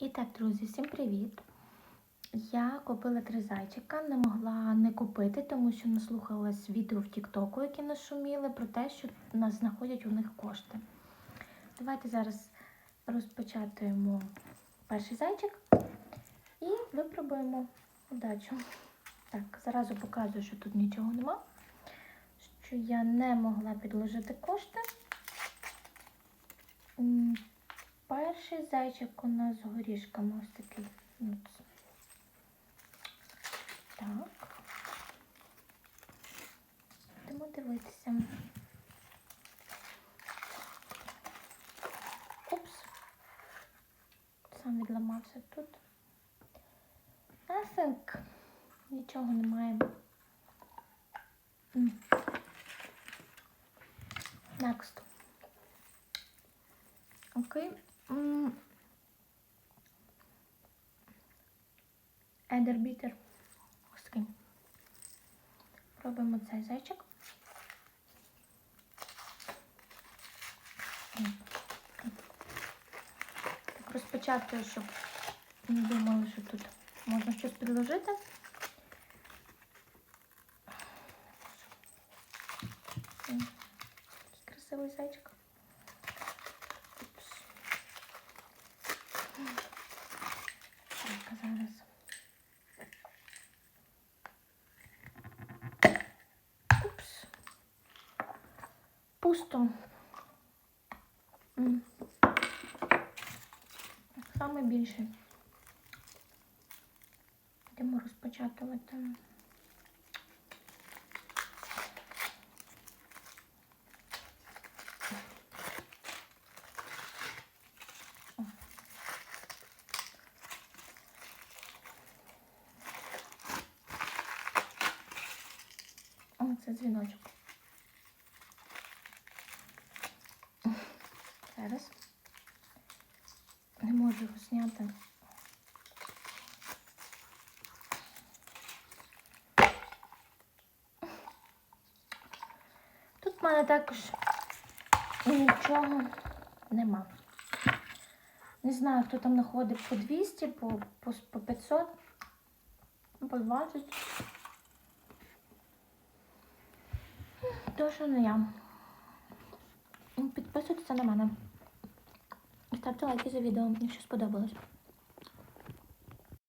І так, друзі, всім привіт! Я купила три зайчика, не могла не купити, тому що наслухалась відео в Тіктоку, які нашуміли, про те, що нас знаходять у них кошти. Давайте зараз розпочатуємо перший зайчик і випробуємо удачу. Так, зразу показую, що тут нічого нема, що я не могла підложити кошти. Перший зайчик у нас з горішками ось такий. Так. Будемо дивитися. Упс. Сам відламався тут. Nothing. Нічого немає. Next. Окей. М. Едербітер. Ось такий. Пробуємо цей зайчик. Так розпочати, щоб не думали, що тут можна щось підложити. Такий красивий зайчик. Упс. Так, а зараз. Упс. М. Саме більше. Йдемо розпочатувати. Це дзвіночок. Зараз. Не можу його зняти. Тут в мене також нічого нема. Не знаю, хто там знаходить по 200, по, по, по 500, по 20. Точно не я. Підписуйтесь на мене. Ставте лайки за відео, якщо сподобалось.